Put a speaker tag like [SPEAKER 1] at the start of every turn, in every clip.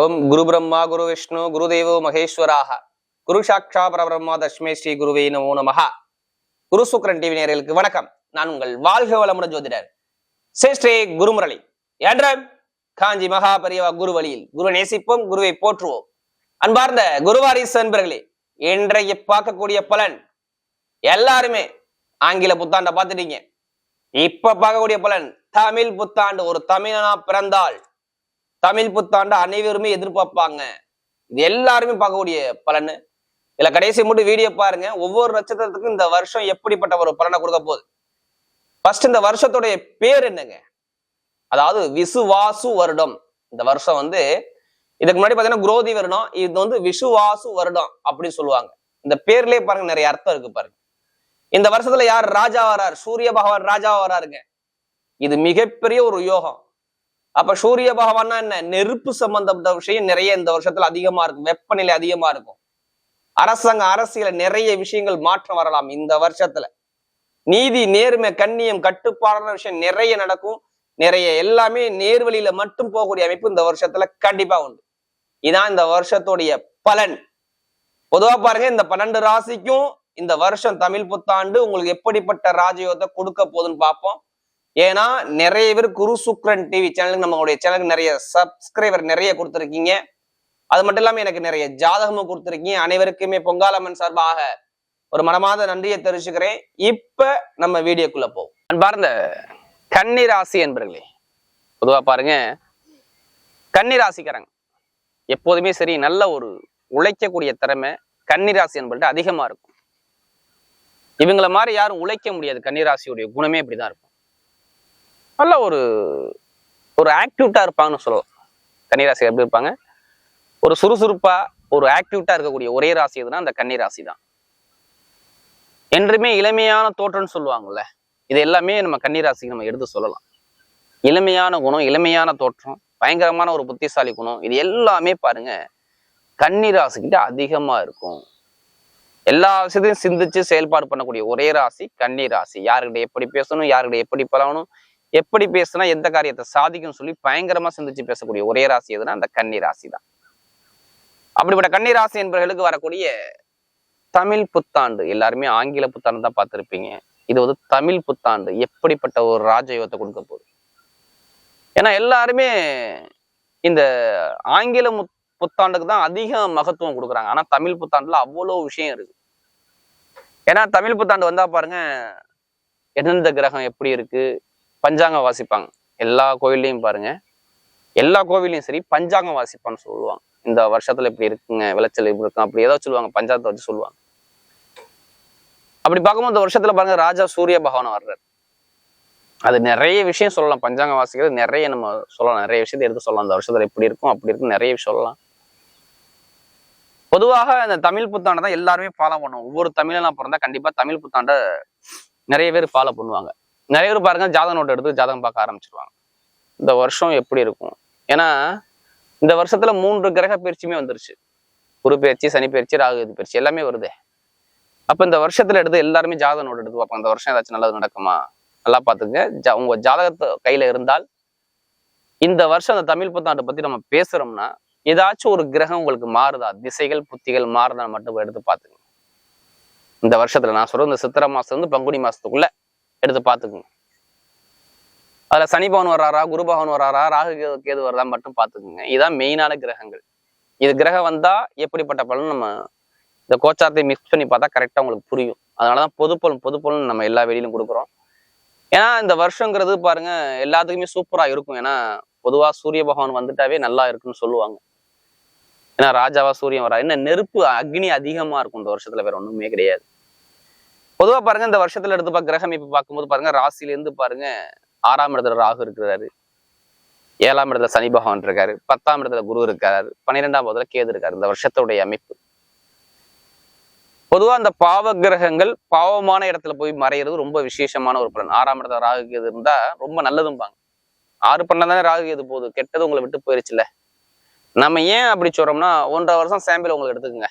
[SPEAKER 1] ஓம் குரு பிரம்மா குரு விஷ்ணு குரு தேவோ மகேஸ்வராக. குரு சாட்சா பரபிரம்மா தஷ்மே ஸ்ரீ குருவே நமோ நமஹா. குரு சுக்ரன் டிவி நேர்களுக்கு வணக்கம். நான் உங்கள் வாழ்க வளமுடன் ஜோதிடர் ஸ்ரீ ஸ்ரீ குருமுரளி. என்ற காஞ்சி மகா பெரியவா குரு வழியில். குரு நேசிப்போம் குருவை போற்றுவோம். அன்பார்ந்த குருவாரிசு அன்பர்களே இன்றைய பார்க்கக்கூடிய பலன் எல்லாருமே ஆங்கில புத்தாண்டை பார்த்துட்டீங்க. இப்ப பார்க்கக்கூடிய பலன் தமிழ் புத்தாண்டு. ஒரு தமிழனா பிறந்தால் தமிழ் புத்தாண்டு அனைவருமே எதிர்பார்ப்பாங்க. இது எல்லாருமே பார்க்கக்கூடிய பலன். இதுல கடைசி மட்டும் வீடியோ பாருங்க. ஒவ்வொரு நட்சத்திரத்துக்கும் இந்த வருஷம் எப்படிப்பட்ட ஒரு பலனை கொடுக்க போகுது? ஃபர்ஸ்ட் இந்த வருஷத்துடைய பேர் என்னங்க? அதாவது விசுவாசு வருடம். இந்த வருஷம் வந்து இதுக்கு முன்னாடி பாத்தீங்கன்னா குரோதி வருடம் இது வந்து விசுவாசு வருடம் அப்படின்னு சொல்லுவாங்க. இந்த பேர்லயே பாருங்க நிறைய அர்த்தம் இருக்கு பாருங்க. இந்த வருஷத்துல யார் ராஜா வரார்? சூரிய பகவான் ராஜா வராருங்க. இது மிகப்பெரிய ஒரு யோகம். அப்ப சூரிய பகவான்னா என்ன? நெருப்பு சம்பந்தப்பட்ட விஷயம் நிறைய இந்த வருஷத்துல அதிகமா இருக்கும். வெப்பநிலை அதிகமா இருக்கும். அரசாங்க அரசியல நிறைய விஷயங்கள் மாற்றம் வரலாம் இந்த வருஷத்துல. நீதி நேர்மை கண்ணியம் கட்டுப்பாடான விஷயம் நிறைய நடக்கும். நிறைய எல்லாமே நேர்வழியில மட்டும் போகக்கூடிய அமைப்பு இந்த வருஷத்துல கண்டிப்பா உண்டு. இதான் இந்த வருஷத்துடைய பலன். பொதுவா பாருங்க இந்த பன்னெண்டு ராசிக்கும் இந்த வருஷம் தமிழ் புத்தாண்டு உங்களுக்கு எப்படிப்பட்ட ராஜயோகத்தை கொடுக்க போகுதுன்னு பார்ப்போம். ஏன்னா நிறைய பேர் குரு சுக்ரன் டிவி சேனலுக்கு நம்மளுடைய சேனலுக்கு நிறைய சப்ஸ்கிரைபர் நிறைய கொடுத்துருக்கீங்க. அது மட்டும் இல்லாமல் எனக்கு நிறைய ஜாதகமும் கொடுத்துருக்கீங்க. அனைவருக்குமே பொங்காலம்மன் சார்பாக ஒரு மனமாத நன்றியை தெரிவிச்சுக்கிறேன். இப்ப நம்ம வீடியோக்குள்ள போவோம். அன்பார்ந்த கன்னிராசி என்பர்களே பொதுவா பாருங்க. கன்னிராசிக்காரங்க எப்போதுமே சரி நல்ல ஒரு உழைக்கக்கூடிய திறமை கன்னிராசி என்பது அதிகமா இருக்கும். இவங்கள மாதிரி யாரும் உழைக்க முடியாது. கன்னிராசியுடைய குணமே இப்படிதான் இருக்கும். நல்ல ஒரு ஒரு ஆக்டிவிட்டா இருப்பாங்கன்னு சொல்லலாம். கன்னிராசி எப்படி இருப்பாங்க? ஒரு சுறுசுறுப்பா ஒரு ஆக்டிவிட்டா இருக்கக்கூடிய ஒரே ராசி எதுனா அந்த கன்னிராசி தான் என்றுமே இளமையான தோற்றம்னு சொல்லுவாங்கல்ல இது எல்லாமே நம்ம கன்னிராசிக்கு நம்ம எடுத்து சொல்லலாம். இளமையான குணம் இளமையான தோற்றம் பயங்கரமான ஒரு புத்திசாலி குணம் இது எல்லாமே பாருங்க கன்னிராசிக்கிட்ட அதிகமா இருக்கும். எல்லா விஷயத்தையும் சிந்திச்சு செயல்பாடு பண்ணக்கூடிய ஒரே ராசி கன்னி ராசி. யாருக்கிட்ட எப்படி பேசணும் யாருக்கிட்ட எப்படி பழகணும் எப்படி பேசுனா எந்த காரியத்தை சாதிக்கும் சொல்லி பயங்கரமா சிந்திச்சு பேசக்கூடிய ஒரே ராசி எதுனா அந்த கன்னி ராசி தான் அப்படிப்பட்ட கன்னி ராசி என்பவர்களுக்கு வரக்கூடிய தமிழ் புத்தாண்டு எல்லாருமே ஆங்கில புத்தாண்டு தான் பார்த்துருப்பீங்க. இது வந்து தமிழ் புத்தாண்டு எப்படிப்பட்ட ஒரு ராஜயோகத்தை கொடுக்க போகுது? ஏன்னா எல்லாருமே இந்த ஆங்கில முத் புத்தாண்டுக்கு தான் அதிக மகத்துவம் கொடுக்குறாங்க. ஆனா தமிழ் புத்தாண்டுல அவ்வளோ விஷயம் இருக்கு. ஏன்னா தமிழ் புத்தாண்டு வந்தா பாருங்க எந்தெந்த கிரகம் எப்படி இருக்கு பஞ்சாங்கம் வாசிப்பாங்க. எல்லா கோயில்லையும் பாருங்க. எல்லா கோவிலையும் சரி பஞ்சாங்கம் வாசிப்பான்னு சொல்லுவாங்க. இந்த வருஷத்துல இப்படி இருக்குங்க விளைச்சல் இப்படி இருக்கும் அப்படி ஏதோ சொல்லுவாங்க பஞ்சாங்கத்தை வச்சு சொல்லுவாங்க. அப்படி பார்க்கும்போது இந்த வருஷத்துல பாருங்க ராஜா சூரிய பகவான் வர்றாரு. அது நிறைய விஷயம் சொல்லலாம். பஞ்சாங்க வாசிக்கிறது நிறைய நம்ம சொல்லலாம். நிறைய விஷயத்தை எடுத்து சொல்லலாம். இந்த வருஷத்துல எப்படி இருக்கும் அப்படி இருக்கும் நிறைய விஷயம் சொல்லலாம். பொதுவாக இந்த தமிழ் புத்தாண்டை தான் எல்லாருமே ஃபாலோ பண்ணுவோம். ஒவ்வொரு தமிழனா பிறந்தா கண்டிப்பா தமிழ் புத்தாண்டை நிறைய பேர் ஃபாலோ பண்ணுவாங்க. நிறைய பேர் பாருங்க ஜாதக நோட் எடுத்து ஜாதகம் பார்க்க ஆரம்பிச்சிருவாங்க. இந்த வருஷம் எப்படி இருக்கும்? ஏன்னா இந்த வருஷத்துல மூன்று கிரக பயிற்சியுமே வந்துருச்சு. குரு பயிற்சி சனி பயிற்சி ராகு இது பயிற்சி எல்லாமே வருதே. அப்ப இந்த வருஷத்துல எடுத்து எல்லாருமே ஜாதக நோட் எடுத்து பார்ப்போம். இந்த வருஷம் ஏதாச்சும் நல்லது நடக்குமா? நல்லா பார்த்துங்க ஜா உங்க ஜாதகத்தை கையில இருந்தால் இந்த வருஷம் அந்த தமிழ் புத்தாண்டை பத்தி நம்ம பேசுறோம்னா ஏதாச்சும் ஒரு கிரகம் உங்களுக்கு மாறுதா? திசைகள் புத்திகள் மாறுதா மட்டும் எடுத்து பார்த்துங்க இந்த வருஷத்துல நான் சொல்றது இந்த சித்திரை மாசம் வந்து பங்குனி மாசத்துக்குள்ள எடுத்து பார்த்துக்குங்க அதுல சனி பவன் வர்றாரா குரு பகவான் வர்றாரா ராகு கேது- கேது வர்றதா மட்டும் பார்த்துக்குங்க. இதுதான் மெயினான கிரகங்கள். இது கிரகம் வந்தா எப்படிப்பட்ட பலன் நம்ம இந்த கோச்சாரத்தை மிக்ஸ் பண்ணி பார்த்தா கரெக்டா உங்களுக்கு புரியும். அதனாலதான் பொதுப்பலன் பொதுப்பலன் நம்ம எல்லா வெளியிலும் கொடுக்குறோம். ஏன்னா இந்த வருஷங்கிறது பாருங்க எல்லாத்துக்குமே சூப்பரா இருக்கும். ஏன்னா பொதுவா சூரிய பகவான் வந்துட்டாவே நல்லா இருக்குன்னு சொல்லுவாங்க. ஏன்னா ராஜாவா சூரியன் வரா என்ன நெருப்பு அக்னி அதிகமா இருக்கும் இந்த வருஷத்துல வேற ஒண்ணுமே கிடையாது. பொதுவா பாருங்க இந்த வருஷத்துல எடுத்து பார்க்க கிரகம் இப்போ பார்க்கும்போது பாருங்க ராசிலேருந்து இருந்து பாருங்க ஆறாம் இடத்துல ராகு இருக்கிறாரு. ஏழாம் இடத்துல சனி பகவான் இருக்காரு. பத்தாம் இடத்துல குரு இருக்காரு. பன்னிரெண்டாம் இடத்துல கேது இருக்காரு. இந்த வருஷத்துடைய அமைப்பு. பொதுவா அந்த பாவ கிரகங்கள் பாவமான இடத்துல போய் மறையிறது ரொம்ப விசேஷமான ஒரு பலன். ஆறாம் இடத்துல ராகு கேது இருந்தா ரொம்ப நல்லதும்பாங்க. ஆறு பண்ண தானே ராகு கேது போகுது. கெட்டது உங்களை விட்டு போயிருச்சுல நம்ம ஏன் அப்படி சொல்றோம்னா ஒன்றரை வருஷம் சாம்பிள் உங்களுக்கு எடுத்துக்கோங்க.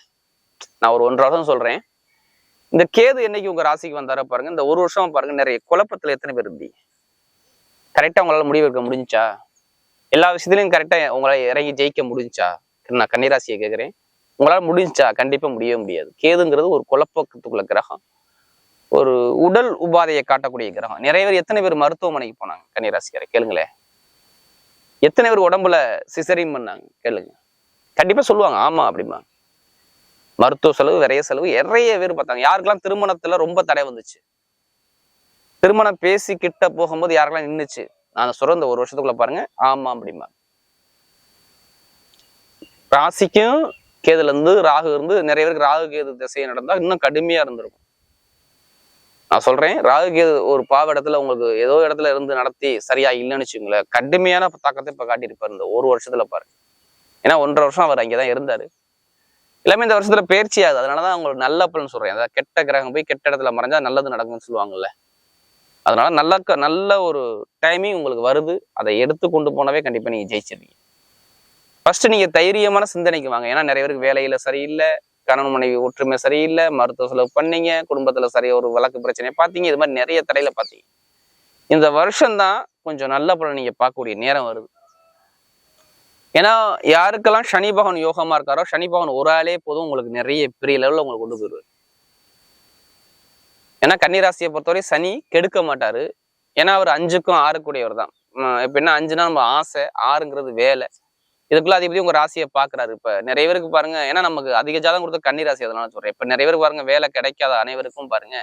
[SPEAKER 1] நான் ஒரு ஒன்றரை வருஷம் சொல்றேன். இந்த கேது என்னைக்கு உங்க ராசிக்கு வந்தாரோ பாருங்க இந்த ஒரு வருஷம் பாருங்க நிறைய குழப்பத்துல எத்தனை பேர் இருந்தீங்க? கரெக்டா உங்களால முடிவு எடுக்க முடிஞ்சா எல்லா விஷயத்துலையும் கரெக்டா உங்களால இறங்கி ஜெயிக்க முடிஞ்சா நான் கன்னிராசியை கேட்குறேன் உங்களால முடிஞ்சா கண்டிப்பா முடியவே முடியாது. கேதுங்கிறது ஒரு குழப்பத்துக்குள்ள கிரகம். ஒரு உடல் உபாதையை காட்டக்கூடிய கிரகம். நிறைய பேர் எத்தனை பேர் மருத்துவமனைக்கு போனாங்க? கன்னிராசிக்காரை கேளுங்களேன். எத்தனை பேர் உடம்புல சிசரின் பண்ணாங்க? கேளுங்க. கண்டிப்பா சொல்லுவாங்க ஆமா அப்படிமா மருத்துவ செலவு விரைய செலவு நிறைய பேர் பார்த்தாங்க. யாருக்கெல்லாம் திருமணத்துல ரொம்ப தடை வந்துச்சு? திருமணம் பேசி கிட்ட போகும்போது யாருக்கெல்லாம் நின்னுச்சு? நான் சொல்ற இந்த ஒரு வருஷத்துக்குள்ள பாருங்க. ஆமா அப்படிமா ராசிக்கும் கேதுல இருந்து ராகு இருந்து நிறைய பேருக்கு ராகு கேது திசையை நடந்தா இன்னும் கடுமையா இருந்திருக்கும். நான் சொல்றேன் ராகு கேது ஒரு பாவ இடத்துல உங்களுக்கு ஏதோ இடத்துல இருந்து நடத்தி சரியா இல்லைன்னு வச்சுங்களேன் கடுமையான தாக்கத்தை இப்ப காட்டியிருப்பாரு இந்த ஒரு வருஷத்துல பாருங்க. ஏன்னா ஒன்றரை வருஷம் அவர் அங்கேதான் இருந்தாரு. எல்லாமே இந்த வருஷத்துல பயிற்சி ஆகுது. அதனாலதான் உங்களுக்கு நல்ல பலன் சொல்றேன். அதாவது கெட்ட கிரகம் போய் கெட்ட இடத்துல மறைஞ்சா நல்லது நடக்கும்னு சொல்லுவாங்கல்ல. அதனால நல்ல க- நல்ல ஒரு டைமிங் உங்களுக்கு வருது. அதை எடுத்து கொண்டு போனவே கண்டிப்பா நீங்க ஜெயிச்சிருவீங்க. ஃபர்ஸ்ட் நீங்க தைரியமான சிந்தனைக்கு வாங்க. ஏன்னா நிறைய பேருக்கு வேலையில சரியில்லை கணவன் மனைவி ஒற்றுமை சரியில்லை மருத்துவ செலவு பண்ணீங்க குடும்பத்துல சரியா ஒரு வழக்கு பிரச்சனையை பார்த்தீங்க இது மாதிரி நிறைய தடையில பார்த்தீங்க. இந்த வருஷம்தான் கொஞ்சம் நல்ல பலன் நீங்க பார்க்கக்கூடிய நேரம் வருது. ஏன்னா யாருக்கெல்லாம் சனி பகவான் யோகமா இருக்காரோ சனி பகவான் ஒரு ஆளே போதும் உங்களுக்கு நிறைய பெரிய லெவலில் உங்களுக்கு கொண்டு போயிடுவார். ஏன்னா கன்னிராசியை பொறுத்தவரை சனி கெடுக்க மாட்டாரு. ஏன்னா அவர் அஞ்சுக்கும் ஆறுக்குடையவர் தான் எப்படின்னா என்ன அஞ்சுனா நம்ம ஆசை ஆறுங்கிறது வேலை. இதுக்குள்ள அதிபதி உங்க ராசியை பாக்குறாரு. இப்ப நிறைய பேருக்கு பாருங்க ஏன்னா நமக்கு அதிக ஜாதம் கொடுத்த கன்னிராசி அதனால சொல்றேன். இப்ப நிறைய பேருக்கு பாருங்க வேலை கிடைக்காத அனைவருக்கும் பாருங்க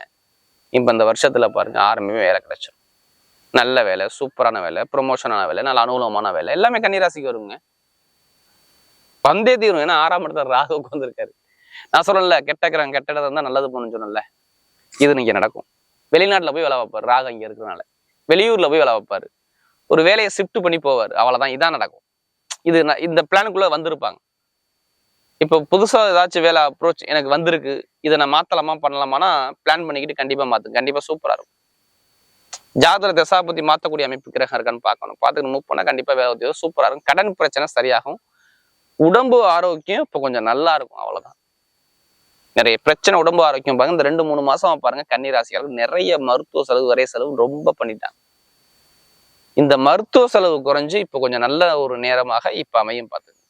[SPEAKER 1] இப்ப இந்த வருஷத்துல பாருங்க ஆரம்பமே வேலை கிடைச்சிடும் நல்ல வேலை சூப்பரான வேலை ப்ரொமோஷனான வேலை நல்ல அனுகூலமான வேலை எல்லாமே கன்னிராசிக்கு வருங்க. வந்தே தீரும். ஏன்னா ஆறாம் இடத்துல ராகு உட்காந்துருக்காரு நான் சொல்லல கெட்ட கிரகம் கெட்ட இடம் இருந்தா நல்லது போகணும்னு சொன்னல இது இங்கே நடக்கும். வெளிநாட்டில் போய் வேலை வைப்பார் ராகு இங்கே இருக்கிறனால. வெளியூரில் போய் வேலை வைப்பாரு ஒரு வேலையை ஷிஃப்ட் பண்ணி போவார். அவ்வளோதான் இதான் நடக்கும். இது இந்த பிளானுக்குள்ளே வந்திருப்பாங்க. இப்போ புதுசாக ஏதாச்சும் வேலை அப்ரோச் எனக்கு வந்திருக்கு. இதை நான் மாத்தலாமா பண்ணலாமானா பிளான் பண்ணிக்கிட்டு கண்டிப்பாக மாற்று கண்டிப்பாக சூப்பராக இருக்கும். ஜாதக தசாபதி மாற்றக்கூடிய அமைப்பு கிரகம் இருக்கான்னு பார்க்கணும். பார்த்துட்டு மூவ் பண்ணால் கண்டிப்பாக வேலை உத்தியோகம் சூப்பராக இருக்கும். கடன் பிரச்சனை சரியாகும். உடம்பு ஆரோக்கியம் இப்போ கொஞ்சம் நல்லா இருக்கும் அவ்வளோதான் நிறைய பிரச்சனை உடம்பு ஆரோக்கியம் பாருங்க. இந்த ரெண்டு மூணு மாசம் பாருங்க கன்னி நிறைய மருத்துவ செலவு வரைய செலவு ரொம்ப பண்ணிட்டாங்க. இந்த மருத்துவ செலவு குறைஞ்சு இப்போ கொஞ்சம் நல்ல ஒரு நேரமாக இப்போ அமையும் பார்த்துங்க.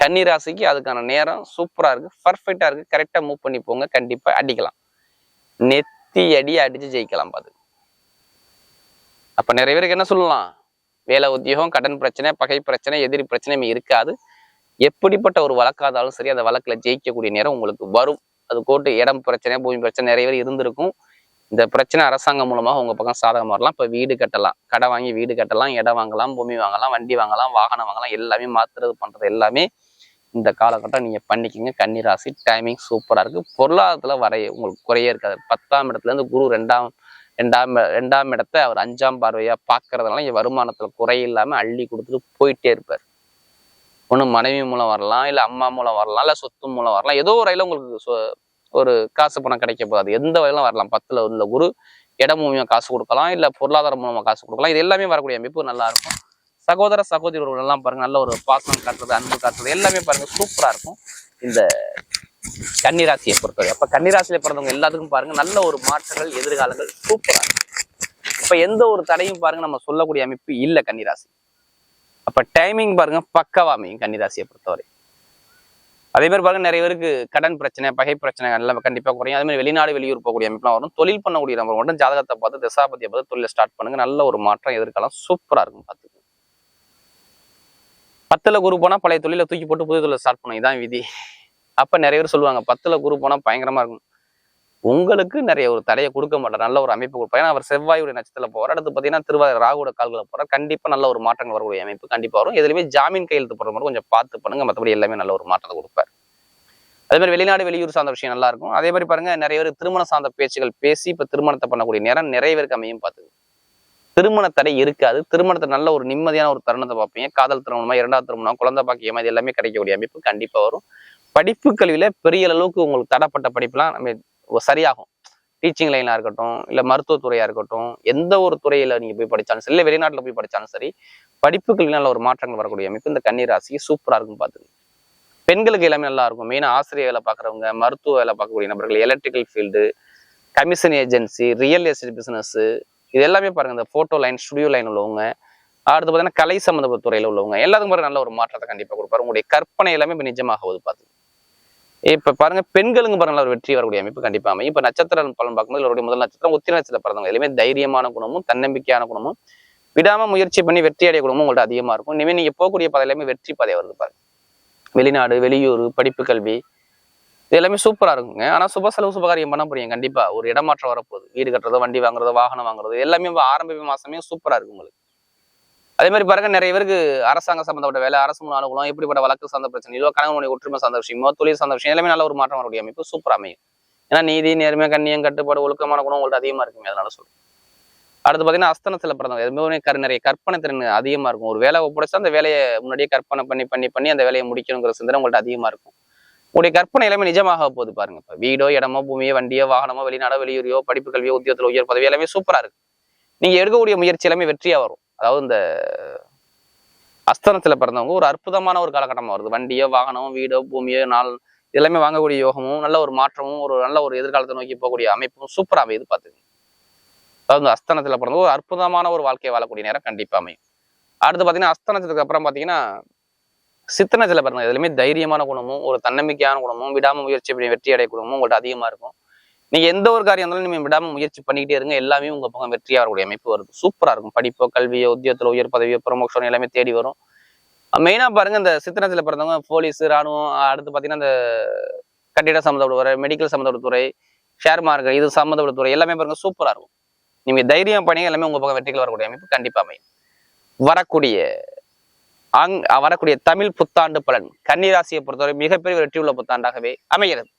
[SPEAKER 1] கன்னிராசிக்கு அதுக்கான நேரம் சூப்பரா இருக்கு பர்ஃபெக்டாக இருக்கு. கரெக்டாக மூவ் பண்ணி போங்க கண்டிப்பாக அடிக்கலாம். நெத்தி அடி அடிச்சு ஜெயிக்கலாம் பார்த்து அப்ப நிறைய பேருக்கு என்ன சொல்லலாம்? வேலை உத்தியோகம் கடன் பிரச்சனை பகை பிரச்சனை எதிரி பிரச்சனை இருக்காது. எப்படிப்பட்ட ஒரு வழக்காதாலும் சரி அந்த வழக்கில் ஜெயிக்கக்கூடிய நேரம் உங்களுக்கு வரும். அது கோர்ட்டு இடம் பிரச்சனை பூமி பிரச்சனை நிறைய பேர் இருந்திருக்கும். இந்த பிரச்சனை அரசாங்கம் மூலமாக உங்கள் பக்கம் சாதகம் வரலாம். இப்போ வீடு கட்டலாம். கடை வாங்கி வீடு கட்டலாம் இடம் வாங்கலாம் பூமி வாங்கலாம் வண்டி வாங்கலாம் வாகனம் வாங்கலாம் எல்லாமே மாத்துறது பண்ணுறது எல்லாமே இந்த காலகட்டம் நீங்கள் பண்ணிக்கிங்க. கன்னிராசி டைமிங் சூப்பராக இருக்கு. பொருளாதாரத்தில் வரைய உங்களுக்கு குறையே இருக்காது. பத்தாம் இடத்துல இருந்து குரு ரெண்டாம் ரெண்டாம் ரெண்டாம் இடத்த அவர் அஞ்சாம் பார்வையாக பார்க்கறதுனால இங்கே வருமானத்தில் குறையில்லாமல் அள்ளி கொடுத்துட்டு போயிட்டே இருப்பார். ஒன்று மனைவி மூலம் வரலாம் இல்லை அம்மா மூலம் வரலாம் இல்லை சொத்து மூலம் வரலாம். ஏதோ ஒரு வகையில உங்களுக்கு சொ- ஒரு காசு பணம் கிடைக்க போகாது. எந்த வகையிலும் வரலாம். பத்தில் உள்ள குரு இடம் மூலியமாக காசு கொடுக்கலாம் இல்லை பொருளாதாரம் மூலமாக காசு கொடுக்கலாம். இது எல்லாமே வரக்கூடிய அமைப்பு நல்லா இருக்கும். சகோதர சகோதரி எல்லாம் பாருங்க நல்ல ஒரு பாசனம் காட்டுறது அன்பு காட்டுறது எல்லாமே பாருங்க சூப்பராக இருக்கும். இந்த கன்னிராசியை பொறுத்தவரை. அப்ப கன்னிராசியில பிறந்தவங்க எல்லாத்துக்கும் பாருங்க நல்ல ஒரு மாற்றங்கள் எதிர்காலங்கள் சூப்பராக இப்போ இப்ப எந்த ஒரு தடையும் பாருங்க நம்ம சொல்லக்கூடிய அமைப்பு இல்ல கன்னிராசி. அப்ப டைமிங் பாருங்க பக்கவா அமையும் கன்னிராசியை பொறுத்தவரை. அதே மாதிரி பாருங்க நிறைய பேருக்கு கடன் பிரச்சனை பகை பிரச்சனை எல்லாம் கண்டிப்பா குறையும். அதே மாதிரி வெளிநாடு வெளியூர் போகக்கூடிய அமைப்புலாம் வரும். தொழில் பண்ணக்கூடிய நம்ம மட்டும் ஜாதகத்தை பார்த்து தசாபதியை பார்த்து தொழிலை ஸ்டார்ட் பண்ணுங்க. நல்ல ஒரு மாற்றம் எதிர்காலம் சூப்பரா இருக்கும் பார்த்துக்கோங்க பத்துல குரு போனா பழைய தொழிலை தூக்கி போட்டு புது தொழிலை ஸ்டார்ட் பண்ணும். இதான் விதி. அப்ப நிறைய பேர் சொல்லுவாங்க பத்துல குரு போனா பயங்கரமா இருக்கும். உங்களுக்கு நிறைய ஒரு தடையை கொடுக்க மாட்டார். நல்ல ஒரு அமைப்பு கொடுப்பார். ஏன்னா அவர் செவ்வாயுடைய நட்சத்திரத்தில் போகிறார் அடுத்து பாத்தீங்கன்னா திருவாரூர் ராகுட கால்களை போகிறார் கண்டிப்பா நல்ல ஒரு மாற்றங்கள் வரக்கூடிய அமைப்பு கண்டிப்பா வரும். எதுலையுமே ஜாமீன் கையெழுத்து போடுற மாதிரி கொஞ்சம் பார்த்து பண்ணுங்க. மற்றபடி எல்லாமே நல்ல ஒரு மாற்றத்தை கொடுப்பார். அதே மாதிரி வெளிநாடு வெளியூர் சார்ந்த விஷயம் நல்லா இருக்கும். அதே மாதிரி பாருங்க நிறைய பேர் திருமணம் சார்ந்த பேச்சுகள் பேசி இப்ப திருமணத்தை பண்ணக்கூடிய நேரம் நிறைய பேருக்கு அமையும் பார்த்து. திருமண தடை இருக்காது. திருமணத்தை நல்ல ஒரு நிம்மதியான ஒரு தருணத்தை பார்ப்பீங்க. காதல் திருமணமா இரண்டாவது திருமணம் குழந்தை பாக்கியமா இது எல்லாமே கிடைக்கக்கூடிய அமைப்பு கண்டிப்பா வரும். படிப்பு கல்வியில பெரிய அளவுக்கு உங்களுக்கு தடப்பட்ட படிப்புலாம் நம்ம சரியாகும். டீச்சிங் லைனா இருக்கட்டும் இல்ல மருத்துவத்துறையா இருக்கட்டும் எந்த ஒரு துறையில நீங்க போய் படிச்சாலும் சரி இல்ல வெளிநாட்டுல போய் படிச்சாலும் சரி படிப்பு நல்ல ஒரு மாற்றங்கள் வரக்கூடிய அமைப்பு இந்த கண்ணீர் ராசிக்கு சூப்பரா இருக்கும் பாத்துங்க பெண்களுக்கு எல்லாமே நல்லா இருக்கும். மெயினா ஆசிரியர் வேலை பார்க்குறவங்க மருத்துவ வேலை பார்க்கக்கூடிய நபர்கள் electrical field commission agency real estate business இது எல்லாமே பாருங்க. இந்த ஃபோட்டோ லைன் ஸ்டுடியோ லைன் உள்ளவங்க அடுத்து பார்த்தீங்கன்னா கலை சம்மந்தப்பட்ட துறையில் உள்ளவங்க எல்லாத்துக்கும் பாருங்க நல்ல ஒரு மாற்றத்தை கண்டிப்பா கொடுப்பாரு. உங்களுடைய கற்பனை எல்லாமே நிஜமாக போகுது பார்த்து இப்ப பாருங்க பெண்களுங்க பாருங்களா ஒரு வெற்றி வரக்கூடிய அமைப்பு கண்டிப்பா அமையும். இப்போ நட்சத்திர பலன் பார்க்கும்போது இவருடைய முதல் நட்சத்திரம் உத்திர நட்சத்திரம் பிறந்தவங்க எல்லாமே தைரியமான குணமும் தன்னம்பிக்கையான குணமும் விடாம முயற்சி பண்ணி வெற்றி அடைய குணமும் உங்கள்ட்ட அதிகமா இருக்கும். இனிமே நீங்க போகக்கூடிய பாதை எல்லாமே வெற்றி பாதை வருது பாருங்க. வெளிநாடு வெளியூர் படிப்பு கல்வி இது எல்லாமே சூப்பரா இருக்குங்க. ஆனா சுப செலவு சுபகாரியம் பண்ண போறீங்க கண்டிப்பா. ஒரு இடமாற்றம் வரப்போகுது. வீடு கட்டுறதோ வண்டி வாங்குறதோ வாகனம் வாங்குறதோ எல்லாமே ஆரம்ப மாசமே சூப்பரா இருக்கு உங்களுக்கு. அதே மாதிரி பாருங்க நிறைய பேருக்கு அரசாங்க சம்பந்தப்பட்ட வேலை அரசு முன் அனுகூலம் எப்படிப்பட்ட வழக்கு சார்ந்த பிரச்சனையோ கணவனுடைய ஒற்றுமை சார்ந்த விஷயமோ தொழில் சார்ந்த விஷயம் எல்லாமே நல்ல ஒரு மாற்றம் வரக்கூடிய அமைப்பு சூப்பர் அமையும். ஏன்னா நீதி நேர்மை கண்ணியம் கட்டுப்பாடு ஒழுக்கமான குணம் உங்கள்ட்ட அதிகமா இருக்குங்க அதனால சொல்றேன். அடுத்து பாத்தீங்கன்னா அஸ்தனத்தில் பிறந்தவங்க எதுவுமே கரு நிறைய கற்பனை திறன் அதிகமா இருக்கும். ஒரு வேலை ஒப்படைச்சா அந்த வேலையை முன்னாடியே கற்பனை பண்ணி பண்ணி பண்ணி அந்த வேலையை முடிக்கணுங்கிற சிந்தனை உங்கள்ட்ட அதிகமா இருக்கும். உங்களுடைய கற்பனை எல்லாமே நிஜமாக போகுது பாருங்க. இப்போ வீடோ இடமோ பூமியோ வண்டியோ வாகனமோ வெளிநாடோ வெளியூரியோ படிப்பு கல்வியோ உத்தியோகத்துல உயர் பதவி எல்லாமே சூப்பரா இருக்கு. நீங்க எடுக்கக்கூடிய முயற்சி எல்லாமே வெற்றியாக வரும். அதாவது இந்த அஸ்தனத்தில் பிறந்தவங்க ஒரு அற்புதமான ஒரு காலகட்டமாக வருது. வண்டியோ வாகனமோ வீடோ பூமியோ நாள் எல்லாமே வாங்கக்கூடிய யோகமும் நல்ல ஒரு மாற்றமும் ஒரு நல்ல ஒரு எதிர்காலத்தை நோக்கி போகக்கூடிய அமைப்பும் சூப்பராக அமையுது பாத்துக்கங்க. அதாவது அஸ்தனத்தில் பிறந்த ஒரு அற்புதமான ஒரு வாழ்க்கையை வாழக்கூடிய நேரம் கண்டிப்பாக அமையும். அடுத்து பார்த்தீங்கன்னா அஸ்தனத்துக்கு அப்புறம் பார்த்தீங்கன்னா சித்தனத்தில் பிறந்த எதுலையுமே தைரியமான குணமும் ஒரு தன்னம்பிக்கையான குணமும் விடாம முயற்சி வெற்றி அடைய குணமும் உங்கள்கிட்ட அதிகமாக இருக்கும். நீங்க எந்த ஒரு காரியம் இருந்தாலும் நீங்க விடாம முயற்சி பண்ணிக்கிட்டே இருங்க. எல்லாமே உங்க பக்கம் வெற்றியா வரக்கூடிய அமைப்பு வருது. சூப்பரா இருக்கும். படிப்போ கல்வியோ உத்தியோகத்துல உயர் பதவியோ ப்ரொமோஷன் எல்லாமே தேடி வரும். மெயினா பாருங்க இந்த சித்திரத்துல பிறந்தவங்க போலீஸ் ராணுவம் அடுத்து பாத்தீங்கன்னா இந்த கட்டிட சம்மந்தப்பட்ட மெடிக்கல் சம்மந்தப்பட்ட துறை ஷேர் மார்க்கெட் இது சம்மந்தப்பட்ட துறை எல்லாமே பாருங்க சூப்பரா இருக்கும். நீங்க தைரியம் பண்ணி எல்லாமே உங்க பக்கம் வெற்றிகள் வரக்கூடிய அமைப்பு கண்டிப்பா அமையும். வரக்கூடிய அங் வரக்கூடிய தமிழ் புத்தாண்டு பலன் கன்னிராசியை பொறுத்தவரை மிகப்பெரிய வெற்றி உள்ள புத்தாண்டாகவே அமைகிறது.